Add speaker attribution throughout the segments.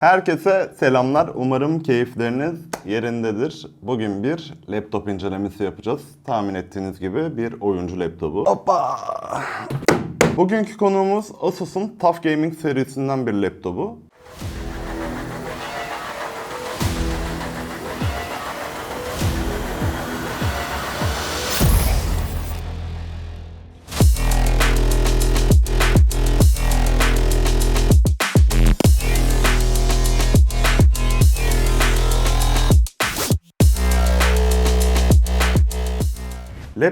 Speaker 1: Herkese selamlar. Umarım keyifleriniz yerindedir. Bugün bir laptop incelemesi yapacağız. Tahmin ettiğiniz gibi bir oyuncu laptopu. Hoppa! Bugünkü konuğumuz Asus'un TUF Gaming serisinden bir laptopu.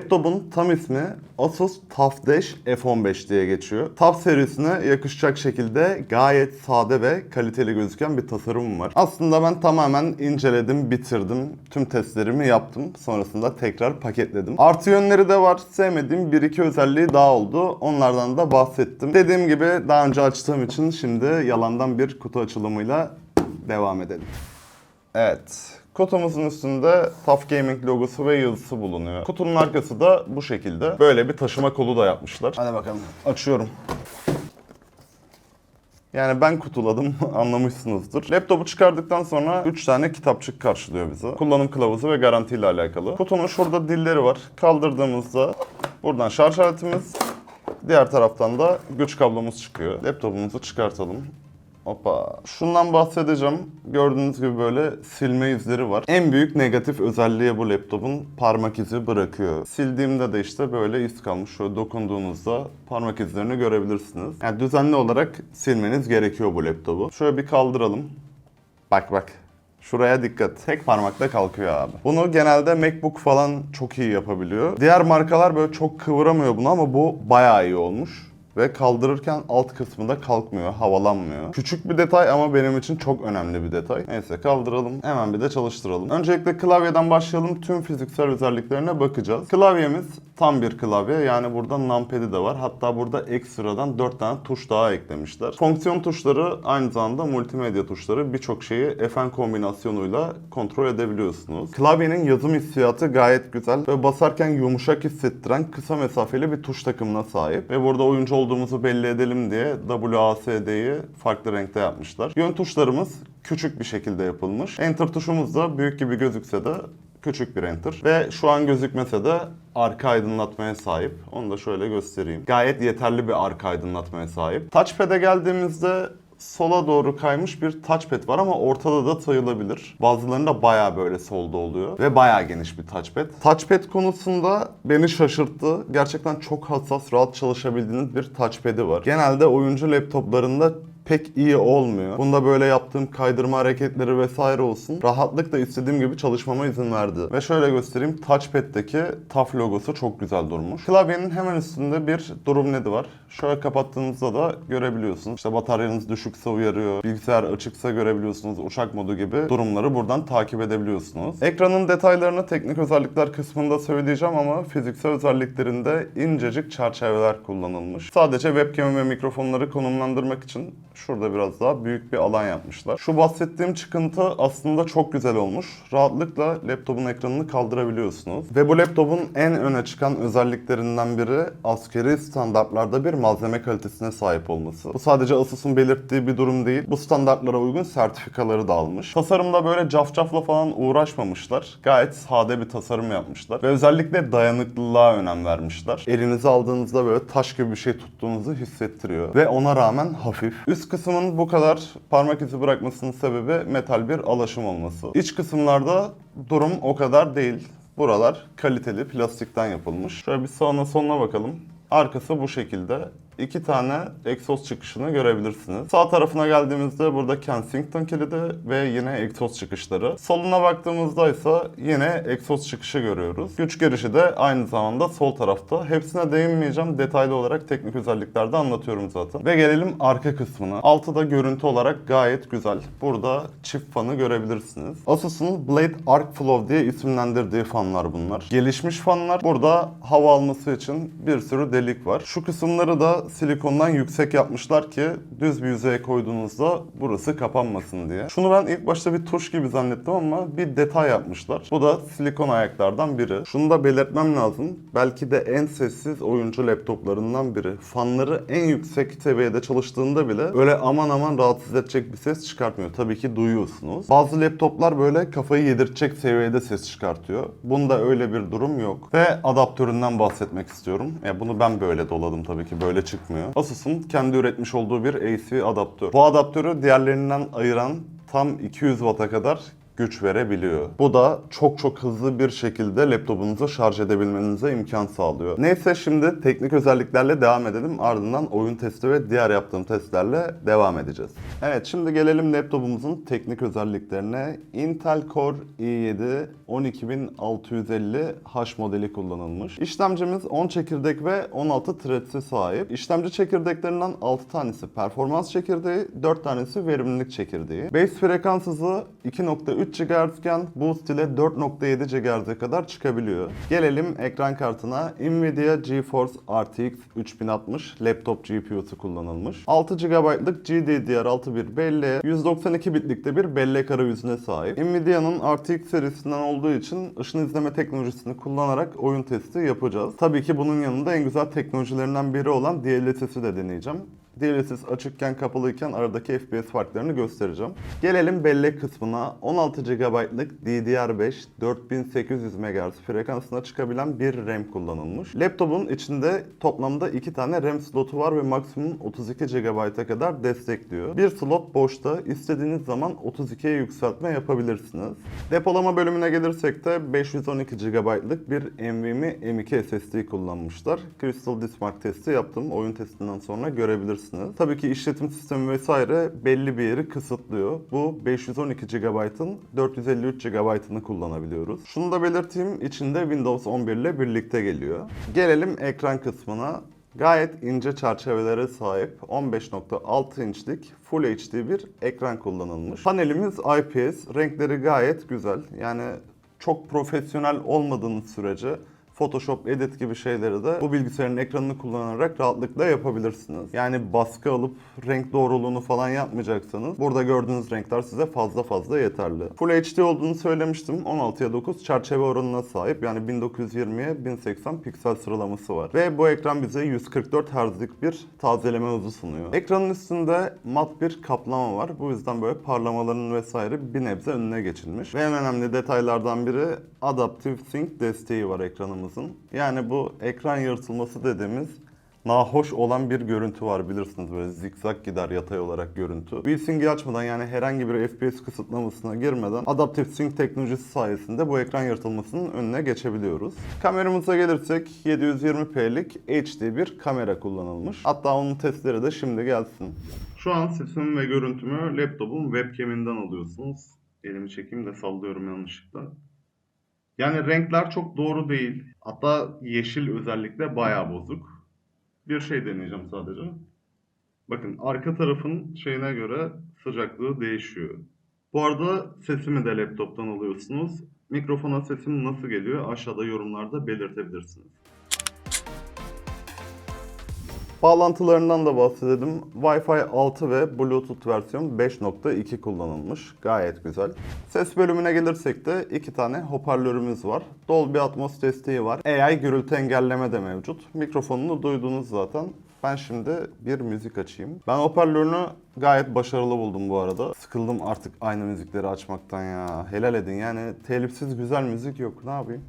Speaker 1: Laptopun tam ismi Asus TUF Dash F15 diye geçiyor. TUF serisine yakışacak şekilde gayet sade ve kaliteli gözüken bir tasarım var. Aslında ben tamamen inceledim, bitirdim. Tüm testlerimi yaptım. Sonrasında tekrar paketledim. Artı yönleri de var. Sevmediğim bir iki özelliği daha oldu. Onlardan da bahsettim. Dediğim gibi daha önce açtığım için şimdi yalandan bir kutu açılımıyla devam edelim. Evet. Kutumuzun üstünde TUF Gaming logosu ve yazısı bulunuyor. Kutunun arkası da bu şekilde. Böyle bir taşıma kolu da yapmışlar. Hadi bakalım. Açıyorum. Yani ben kutuladım anlamışsınızdır. Laptopu çıkardıktan sonra 3 tane kitapçık karşılıyor bizi. Kullanım kılavuzu ve garantiyle alakalı. Kutunun şurada dilleri var. Kaldırdığımızda buradan şarj aletimiz, diğer taraftan da güç kablomuz çıkıyor. Laptopumuzu çıkartalım. Hoppa. Şundan bahsedeceğim. Gördüğünüz gibi böyle silme izleri var. En büyük negatif özelliği bu laptopun parmak izi bırakıyor. Sildiğimde de işte böyle iz kalmış. Şöyle dokunduğunuzda parmak izlerini görebilirsiniz. Yani düzenli olarak silmeniz gerekiyor bu laptopu. Şöyle bir kaldıralım. Bak bak. Şuraya dikkat. Tek parmakla kalkıyor abi. Bunu genelde MacBook falan çok iyi yapabiliyor. Diğer markalar böyle çok kıvıramıyor bunu ama bu bayağı iyi olmuş ve kaldırırken alt kısmında kalkmıyor, havalanmıyor. Küçük bir detay ama benim için çok önemli bir detay. Neyse kaldıralım. Hemen bir de çalıştıralım. Öncelikle klavyeden başlayalım. Tüm fiziksel özelliklerine bakacağız. Klavyemiz tam bir klavye. Yani burada numpad'i de var. Hatta burada ekstradan 4 tane tuş daha eklemişler. Fonksiyon tuşları aynı zamanda multimedya tuşları. Birçok şeyi FN kombinasyonuyla kontrol edebiliyorsunuz. Klavyenin yazım hissiyatı gayet güzel ve basarken yumuşak hissettiren kısa mesafeli bir tuş takımına sahip. Ve burada oyuncu olduğumuzu belli edelim diye WASD'yi farklı renkte yapmışlar. Yön tuşlarımız küçük bir şekilde yapılmış. Enter tuşumuz da büyük gibi gözükse de küçük bir enter. Ve şu an gözükmese de arka aydınlatmaya sahip. Onu da şöyle göstereyim. Gayet yeterli bir arka aydınlatmaya sahip. Touchpad'e geldiğimizde sola doğru kaymış bir touchpad var ama ortada da sayılabilir. Bazılarında bayağı böyle solda oluyor ve bayağı geniş bir touchpad. Touchpad konusunda beni şaşırttı. Gerçekten çok hassas, rahat çalışabildiğiniz bir touchpad'i var. Genelde oyuncu laptoplarında pek iyi olmuyor. Bunda böyle yaptığım kaydırma hareketleri vesaire olsun. Rahatlıkla istediğim gibi çalışmama izin verdi. Ve şöyle göstereyim. Touchpad'deki TUF logosu çok güzel durmuş. Klavyenin hemen üstünde bir durum nedi var. Şöyle kapattığınızda da görebiliyorsunuz. İşte bataryanız düşükse uyarıyor. Bilgisayar açıksa görebiliyorsunuz. Uçak modu gibi durumları buradan takip edebiliyorsunuz. Ekranın detaylarını teknik özellikler kısmında söyleyeceğim ama fiziksel özelliklerinde incecik çerçeveler kullanılmış. Sadece webcam ve mikrofonları konumlandırmak için şurada biraz daha büyük bir alan yapmışlar. Şu bahsettiğim çıkıntı aslında çok güzel olmuş. Rahatlıkla laptopun ekranını kaldırabiliyorsunuz. Ve bu laptopun en öne çıkan özelliklerinden biri askeri standartlarda bir malzeme kalitesine sahip olması. Bu sadece Asus'un belirttiği bir durum değil. Bu standartlara uygun sertifikaları da almış. Tasarımda böyle cafcafla falan uğraşmamışlar. Gayet sade bir tasarım yapmışlar. Ve özellikle dayanıklılığa önem vermişler. Elinize aldığınızda böyle taş gibi bir şey tuttuğunuzu hissettiriyor. Ve ona rağmen hafif. Üst kısmın bu kadar parmak izi bırakmasının sebebi metal bir alaşım olması. İç kısımlarda durum o kadar değil. Buralar kaliteli plastikten yapılmış. Şöyle bir sağına sonuna bakalım. Arkası bu şekilde. İki tane egzoz çıkışını görebilirsiniz. Sağ tarafına geldiğimizde burada Kensington kilidi ve yine egzoz çıkışları. Soluna baktığımızda ise yine egzoz çıkışı görüyoruz. Güç girişi de aynı zamanda sol tarafta. Hepsine değinmeyeceğim. Detaylı olarak teknik özelliklerde anlatıyorum zaten. Ve gelelim arka kısmına. Altı da görüntü olarak gayet güzel. Burada çift fanı görebilirsiniz. Asus'un Blade Arc Flow diye isimlendirdiği fanlar bunlar. Gelişmiş fanlar. Burada hava alması için bir sürü delik var. Şu kısımları da silikondan yüksek yapmışlar ki düz bir yüzeye koyduğunuzda burası kapanmasın diye. Şunu ben ilk başta bir tuş gibi zannettim ama bir detay yapmışlar. Bu da silikon ayaklardan biri. Şunu da belirtmem lazım. Belki de en sessiz oyuncu laptoplarından biri. Fanları en yüksek seviyede çalıştığında bile öyle aman aman rahatsız edecek bir ses çıkartmıyor. Tabii ki duyuyorsunuz. Bazı laptoplar böyle kafayı yedirtecek seviyede ses çıkartıyor. Bunda öyle bir durum yok. Ve adaptöründen bahsetmek istiyorum. Ya bunu ben böyle doladım tabii ki böyle çıkmıyor. Asus'un kendi üretmiş olduğu bir AC adaptör. Bu adaptörü diğerlerinden ayıran tam 200 Watt'a kadar güç verebiliyor. Bu da çok çok hızlı bir şekilde laptopunuzu şarj edebilmenize imkan sağlıyor. Neyse şimdi teknik özelliklerle devam edelim. Ardından oyun testi ve diğer yaptığım testlerle devam edeceğiz. Evet şimdi gelelim laptopumuzun teknik özelliklerine. Intel Core i7 12650 H modeli kullanılmış. İşlemcimiz 10 çekirdek ve 16 threads'e sahip. İşlemci çekirdeklerinden 6 tanesi performans çekirdeği, 4 tanesi verimlilik çekirdeği. Base frekans hızı 2.3 GHz iken Boost ile 4.7 GHz'e kadar çıkabiliyor. Gelelim ekran kartına. Nvidia GeForce RTX 3060 laptop GPU'su kullanılmış. 6 GB'lık GDDR6 bir belleğe, 192 bitlik de bir bellek arayüzüne sahip. Nvidia'nın RTX serisinden olduğu için ışın izleme teknolojisini kullanarak oyun testi yapacağız. Tabii ki bunun yanında en güzel teknolojilerinden biri olan DLSS'i de deneyeceğim. DLSS açıkken kapalıyken aradaki FPS farklarını göstereceğim. Gelelim bellek kısmına. 16 GB'lık DDR5 4800 MHz frekansına çıkabilen bir RAM kullanılmış. Laptopun içinde toplamda 2 tane RAM slotu var ve maksimum 32 GB'a kadar destekliyor. Bir slot boşta. İstediğiniz zaman 32'ye yükseltme yapabilirsiniz. Depolama bölümüne gelirsek de 512 GB'lık bir NVMe M2 SSD kullanmışlar. Crystal Disk Mark testi yaptım. Oyun testinden sonra görebilirsiniz. Tabii ki işletim sistemi vesaire belli bir yeri kısıtlıyor. Bu 512 GB'ın 453 GB'ını kullanabiliyoruz. Şunu da belirteyim, içinde Windows 11 ile birlikte geliyor. Gelelim ekran kısmına. Gayet ince çerçevelere sahip 15.6 inçlik Full HD bir ekran kullanılmış. Panelimiz IPS, renkleri gayet güzel. Yani çok profesyonel olmadığınız sürece Photoshop, Edit gibi şeyleri de bu bilgisayarın ekranını kullanarak rahatlıkla yapabilirsiniz. Yani baskı alıp renk doğruluğunu falan yapmayacaksanız burada gördüğünüz renkler size fazla fazla yeterli. Full HD olduğunu söylemiştim. 16'ya 9 çerçeve oranına sahip. Yani 1920'ye 1080 piksel sıralaması var. Ve bu ekran bize 144 Hz'lik bir tazeleme hızı sunuyor. Ekranın üstünde mat bir kaplama var. Bu yüzden böyle parlamaların vesaire bir nebze önüne geçilmiş. Ve en önemli detaylardan biri Adaptive Sync desteği var ekranımızın. Yani bu ekran yırtılması dediğimiz nahoş olan bir görüntü var bilirsiniz böyle zikzak gider yatay olarak görüntü. V-Sync'i açmadan yani herhangi bir FPS kısıtlamasına girmeden Adaptive Sync teknolojisi sayesinde bu ekran yırtılmasının önüne geçebiliyoruz. Kameramıza gelirsek 720p'lik HD bir kamera kullanılmış. Hatta onun testleri de şimdi gelsin. Şu an sesimi ve görüntümü laptopun webcam'inden alıyorsunuz. Elimi çekeyim de sallıyorum yanlışlıkla. Yani renkler çok doğru değil. Hatta yeşil özellikle bayağı bozuk. Bir şey deneyeceğim sadece. Bakın arka tarafın şeyine göre sıcaklığı değişiyor. Bu arada sesimi de laptoptan alıyorsunuz. Mikrofona sesim nasıl geliyor aşağıda yorumlarda belirtebilirsiniz. Bağlantılarından da bahsedelim. Wi-Fi 6 ve Bluetooth versiyon 5.2 kullanılmış. Gayet güzel. Ses bölümüne gelirsek de iki tane hoparlörümüz var. Dolby Atmos desteği var. AI gürültü engelleme de mevcut. Mikrofonunu duydunuz zaten. Ben şimdi bir müzik açayım. Ben hoparlörünü gayet başarılı buldum bu arada. Sıkıldım artık aynı müzikleri açmaktan ya. Helal edin yani telifsiz güzel müzik yok. Ne yapayım?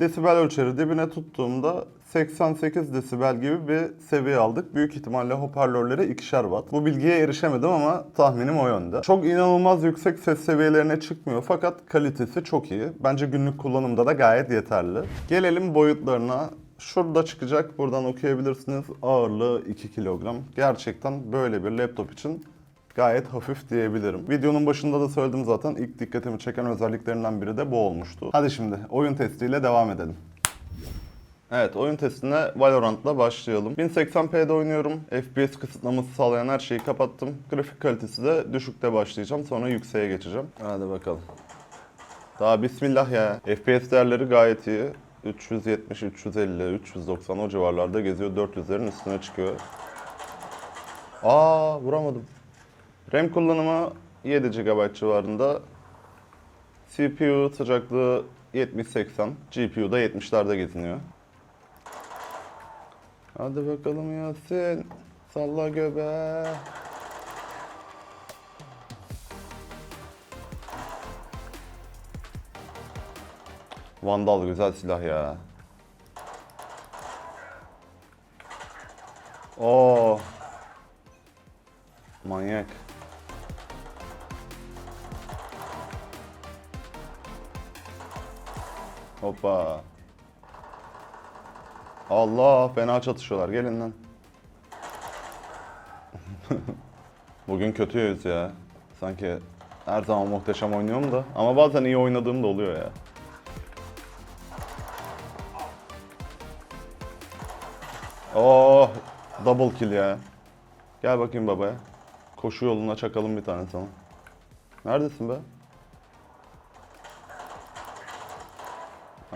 Speaker 1: Desibel ölçeri dibine tuttuğumda 88 desibel gibi bir seviye aldık. Büyük ihtimalle hoparlörleri ikişer watt. Bu bilgiye erişemedim ama tahminim o yönde. Çok inanılmaz yüksek ses seviyelerine çıkmıyor fakat kalitesi çok iyi. Bence günlük kullanımda da gayet yeterli. Gelelim boyutlarına. Şurada çıkacak, buradan okuyabilirsiniz. Ağırlığı 2 kilogram. Gerçekten böyle bir laptop için gayet hafif diyebilirim. Videonun başında da söyledim zaten ilk dikkatimi çeken özelliklerinden biri de bu olmuştu. Hadi şimdi oyun testiyle devam edelim. Evet oyun testine Valorant'la başlayalım. 1080p'de oynuyorum. FPS kısıtlaması sağlayan her şeyi kapattım. Grafik kalitesi de düşükte başlayacağım. Sonra yükseğe geçeceğim. Hadi bakalım. Daha bismillah ya. FPS değerleri gayet iyi. 370, 350, 390 o civarlarda geziyor. 400'lerin üstüne çıkıyor. Aa vuramadım. RAM kullanımı 7 GB civarında. CPU sıcaklığı 70-80. GPU da 70'lerde geziniyor. Hadi bakalım Yasin. Salla göbe. Vandal güzel silah ya. Oo. Manyak. Hoppa. Allah fena çatışıyorlar. Gelin lan. Bugün kötüyüz ya. Sanki her zaman muhteşem oynuyorum da. Ama bazen iyi oynadığım da oluyor ya. Oh, double kill ya. Gel bakayım babaya. Koşu yoluna çakalım bir tane sana. Neredesin be?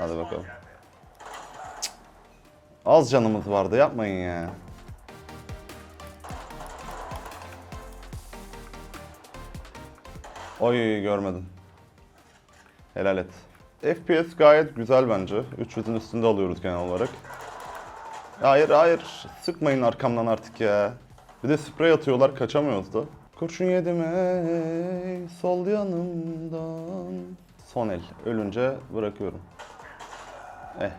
Speaker 1: Hadi bakalım. Az canımız vardı yapmayın ya. Oy görmedim. Helal et. FPS gayet güzel bence. 300'ün üstünde alıyoruz genel olarak. Hayır hayır. Sıkmayın arkamdan artık ya. Bir de sprey atıyorlar kaçamıyoruz da. Kurşun yedim ey sol yanımdan. Son el. Ölünce bırakıyorum. Eh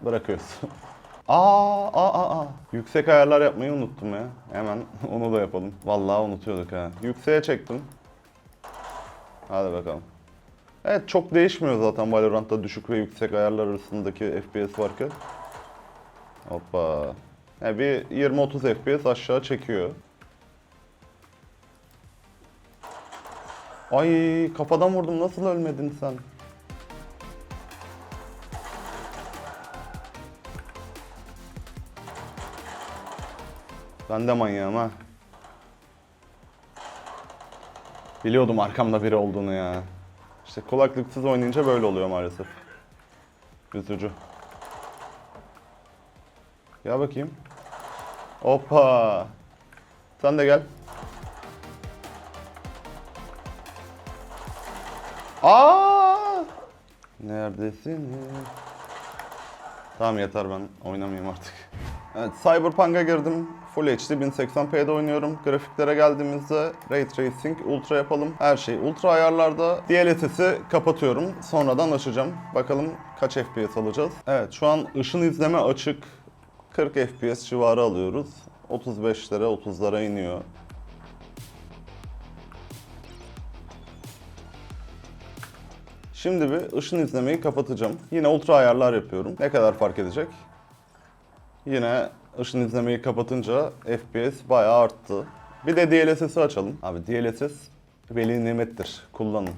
Speaker 1: bırakıyoruz. Aa, aa, aa. Yüksek ayarlar yapmayı unuttum ya. Hemen onu da yapalım. Vallahi unutuyorduk ha. Yükseğe çektim. Hadi bakalım. Evet çok değişmiyor zaten Valorant'ta düşük ve yüksek ayarlar arasındaki FPS farkı. Hoppa. Yani bir 20-30 FPS aşağı çekiyor. Ay kafadan vurdum nasıl ölmedin sen? Ben de manyağım ha. Biliyordum arkamda biri olduğunu ya. İşte kulaklıksız oynayınca böyle oluyor maalesef. Üzücü. Gel bakayım. Hoppa. Sen de gel. Aa! Neredesin? Tamam yeter ben oynamayayım artık. Evet Cyberpunk'a girdim. Full HD 1080p'de oynuyorum. Grafiklere geldiğimizde Ray Tracing Ultra yapalım. Her şey Ultra ayarlarda. DLSS'i kapatıyorum. Sonradan açacağım. Bakalım kaç FPS alacağız. Evet şu an ışın izleme açık. 40 FPS civarı alıyoruz. 35'lere 30'lara iniyor. Şimdi bir ışın izlemeyi kapatacağım. Yine ultra ayarlar yapıyorum. Ne kadar fark edecek? Yine ışın izlemeyi kapatınca FPS bayağı arttı. Bir de DLSS'i açalım. Abi DLSS veli nimettir. Kullanın.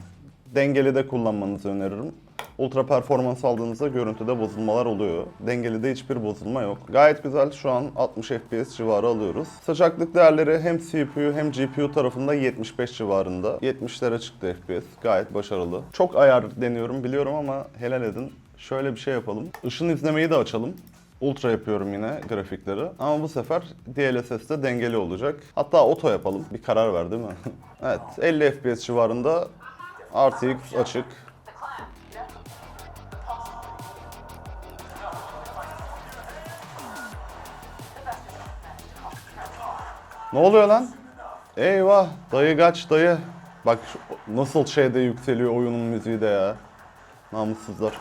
Speaker 1: Dengeli de kullanmanızı öneririm. Ultra performans aldığınızda görüntüde bozulmalar oluyor. Dengeli de hiçbir bozulma yok. Gayet güzel şu an 60 FPS civarı alıyoruz. Sıcaklık değerleri hem CPU hem GPU tarafında 75 civarında. 70'lere çıktı FPS. Gayet başarılı. Çok ayar deniyorum biliyorum ama helal edin. Şöyle bir şey yapalım. Işın izlemeyi de açalım. Ultra yapıyorum yine grafikleri. Ama bu sefer DLSS'de dengeli olacak. Hatta auto yapalım. Bir karar ver değil mi? evet 50 FPS civarında RTX açık. Ne oluyor lan? Eyvah dayı kaç dayı. Bak nasıl şeyde yükseliyor oyunun müziği de ya. Namussuzlar.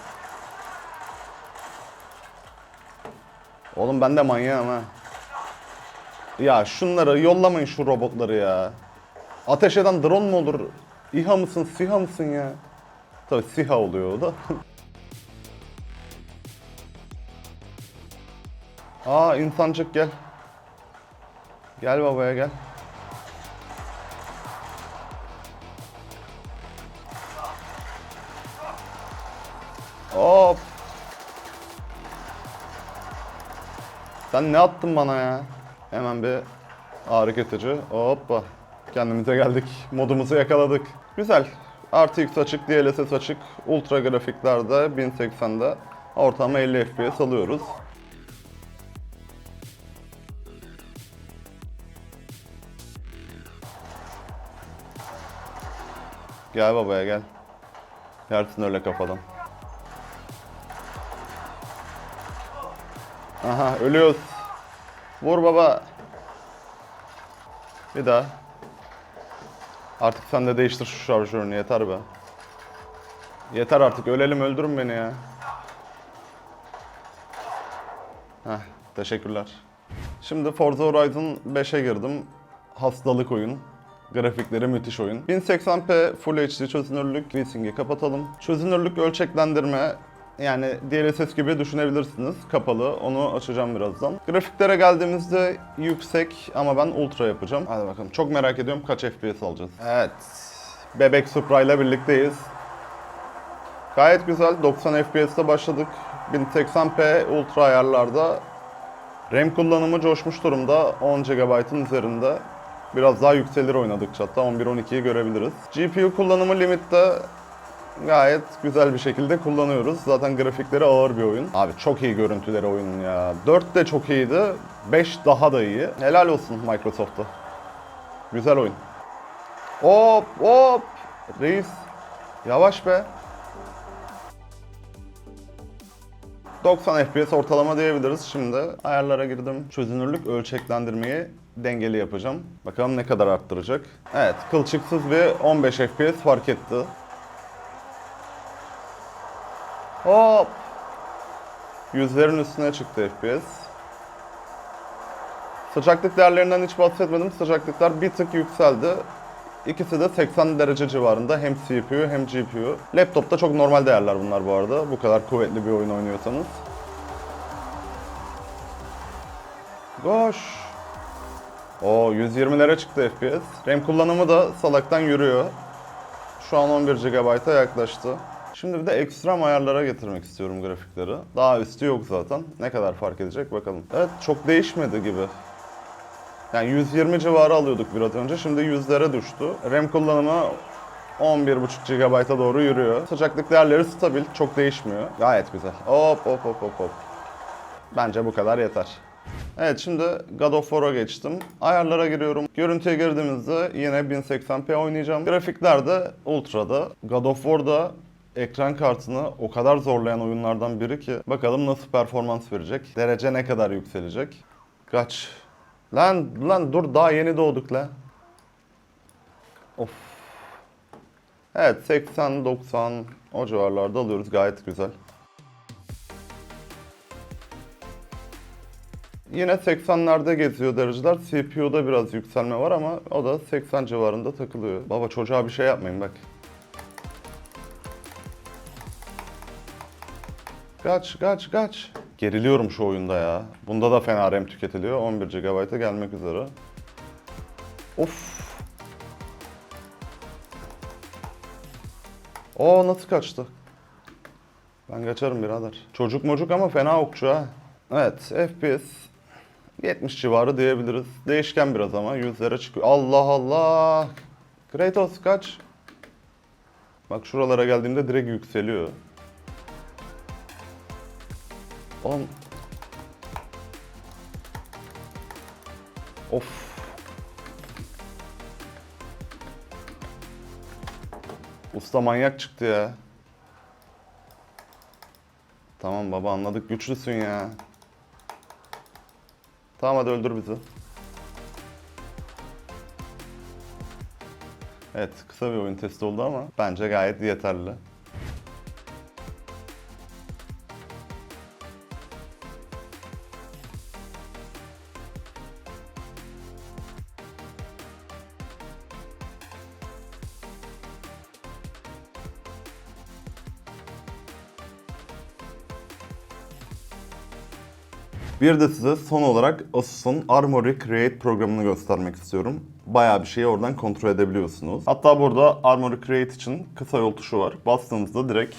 Speaker 1: Oğlum ben de manyağım ha. Ya şunları yollamayın şu robotları ya. Ateş eden drone mu olur? İHA mısın, SİHA mısın ya? Tabii SİHA oluyor o da. Aa insancık gel. Gel babaya gel. Sen ne attın bana ya? Hemen bir ağrı kesici. Hoppa. Kendimize geldik. Modumuzu yakaladık. Güzel. RTX açık, DLSS açık. Ultra grafiklerde 1080'de ortalama 50 FPS alıyoruz. Gel babaya gel. Yersin öyle kafadan. Aha ölüyoruz. Vur baba. Bir daha. Artık sen de değiştir şu şarjörünü yeter be. Yeter artık ölelim öldürün beni ya. Heh, teşekkürler. Şimdi Forza Horizon 5'e girdim. Hastalık oyun. Grafikleri müthiş oyun. 1080p Full HD çözünürlük VSynC'i kapatalım. Çözünürlük ölçeklendirme yani DLSS gibi düşünebilirsiniz. Kapalı. Onu açacağım birazdan. Grafiklere geldiğimizde yüksek ama ben ultra yapacağım. Hadi bakalım. Çok merak ediyorum kaç FPS alacağız. Evet. Bebek Supra ile birlikteyiz. Gayet güzel. 90 FPS'te başladık. 1080p ultra ayarlarda. RAM kullanımı coşmuş durumda. 10 GB'ın üzerinde. Biraz daha yükselir oynadıkça hatta 11-12'yi görebiliriz. GPU kullanımı limitte gayet güzel bir şekilde kullanıyoruz. Zaten grafikleri ağır bir oyun. Abi çok iyi görüntüleri oyunun ya. 4 de çok iyiydi. 5 daha da iyi. Helal olsun Microsoft'a. Güzel oyun. Hop hop. Reis. Yavaş be. 90 FPS ortalama diyebiliriz. Şimdi ayarlara girdim. Çözünürlük ölçeklendirmeyi dengeli yapacağım. Bakalım ne kadar arttıracak. Evet, kılçıksız ve 15 FPS fark etti. Hop. Yüzlerin üstüne çıktı FPS. Sıcaklık değerlerinden hiç bahsetmedim. Sıcaklıklar bir tık yükseldi. İkisi de 80 derece civarında hem CPU hem GPU. Laptopta çok normal değerler bunlar bu arada. Bu kadar kuvvetli bir oyun oynuyorsanız. Goş. O 120'lere çıktı FPS. RAM kullanımı da salaktan yürüyor. Şu an 11 GB'a yaklaştı. Şimdi bir de ekstrem ayarlara getirmek istiyorum grafikleri. Daha üstü yok zaten. Ne kadar fark edecek bakalım. Evet çok değişmedi gibi. Yani 120 civarı alıyorduk biraz önce. Şimdi 100'lere düştü. RAM kullanımı 11.5 GB'a doğru yürüyor. Sıcaklık değerleri stabil, çok değişmiyor. Gayet güzel. Hop hop hop hop hop. Bence bu kadar yeter. Evet şimdi God of War'a geçtim. Ayarlara giriyorum. Görüntüye girdiğimizde yine 1080p oynayacağım. Grafiklerde Ultra'da. God of War'da ekran kartını o kadar zorlayan oyunlardan biri ki bakalım nasıl performans verecek. Derece ne kadar yükselecek. Kaç? Lan lan dur daha yeni doğduk la. Of. Evet 80 90 o civarlarda alıyoruz gayet güzel. Yine 80'lerde geziyor dereceler. CPU'da biraz yükselme var ama o da 80 civarında takılıyor. Baba çocuğa bir şey yapmayın bak. Kaç kaç kaç. Geriliyorum şu oyunda ya. Bunda da fena RAM tüketiliyor. 11 GB'a gelmek üzere. Of. O nasıl kaçtı? Ben kaçarım birader. Çocuk mocuk ama fena okçu ha. Evet FPS 70 civarı diyebiliriz. Değişken biraz ama yüzlere çıkıyor. Allah Allah. Kratos kaç? Bak şuralara geldiğimde direkt yükseliyor. Oğlum. Of. Usta manyak çıktı ya. Tamam baba anladık güçlüsün ya. Tamam hadi öldür bizi. Evet kısa bir oyun testi oldu ama bence gayet yeterli. Bir de size son olarak Asus'un Armory Create programını göstermek istiyorum. Bayağı bir şeyi oradan kontrol edebiliyorsunuz. Hatta burada Armory Create için kısa yol tuşu var. Bastığınızda direkt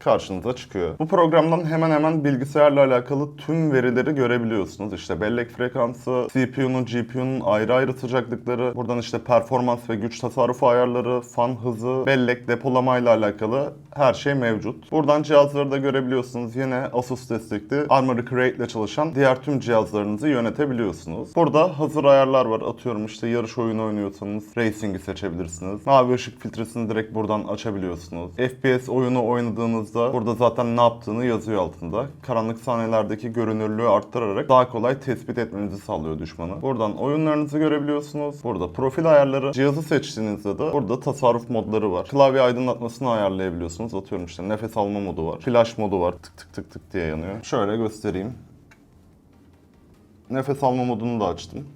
Speaker 1: karşınıza çıkıyor. Bu programdan hemen hemen bilgisayarla alakalı tüm verileri görebiliyorsunuz. İşte bellek frekansı, CPU'nun, GPU'nun ayrı ayrı sıcaklıkları, buradan işte performans ve güç tasarrufu ayarları, fan hızı, bellek depolamayla alakalı her şey mevcut. Buradan cihazları da görebiliyorsunuz. Yine Asus destekli Armory Create ile çalışan diğer tüm cihazlarınızı yönetebiliyorsunuz. Burada hazır ayarlar var. Atıyorum işte yarış oyunu oynuyorsanız Racing'i seçebilirsiniz. Mavi ışık filtresini direkt buradan açabiliyorsunuz. FPS oyunu oynadığınızda burada zaten ne yaptığını yazıyor altında. Karanlık sahnelerdeki görünürlüğü arttırarak daha kolay tespit etmenizi sağlıyor düşmanı. Buradan oyunlarınızı görebiliyorsunuz. Burada profil ayarları. Cihazı seçtiğinizde de burada tasarruf modları var. Klavye aydınlatmasını ayarlayabiliyorsunuz. Atıyorum işte nefes alma modu var. Flash modu var. Tık tık tık tık diye yanıyor. Şöyle göstereyim. Nefes alma modunu da açtım.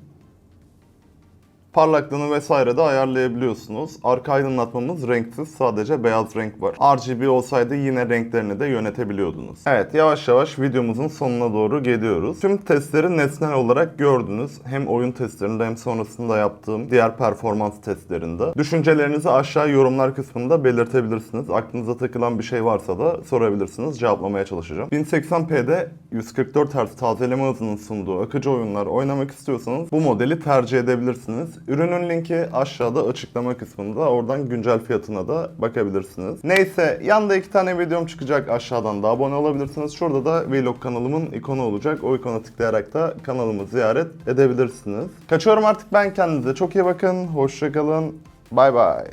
Speaker 1: Parlaklığını vesaire de ayarlayabiliyorsunuz. Arka aydınlatmamız renksiz, sadece beyaz renk var. RGB olsaydı yine renklerini de yönetebiliyordunuz. Evet, yavaş yavaş videomuzun sonuna doğru geliyoruz. Tüm testleri nesnel olarak gördünüz. Hem oyun testlerinde hem sonrasında yaptığım diğer performans testlerinde. Düşüncelerinizi aşağı yorumlar kısmında belirtebilirsiniz. Aklınıza takılan bir şey varsa da sorabilirsiniz. Cevaplamaya çalışacağım. 1080p'de 144 Hz tazeleme hızının sunduğu akıcı oyunlar oynamak istiyorsanız bu modeli tercih edebilirsiniz. Ürünün linki aşağıda açıklama kısmında. Oradan güncel fiyatına da bakabilirsiniz. Neyse yanda iki tane videom çıkacak aşağıdan da abone olabilirsiniz. Şurada da vlog kanalımın ikonu olacak. O ikona tıklayarak da kanalımı ziyaret edebilirsiniz. Kaçıyorum artık ben kendinize. Çok iyi bakın. Hoşçakalın. Bay bay.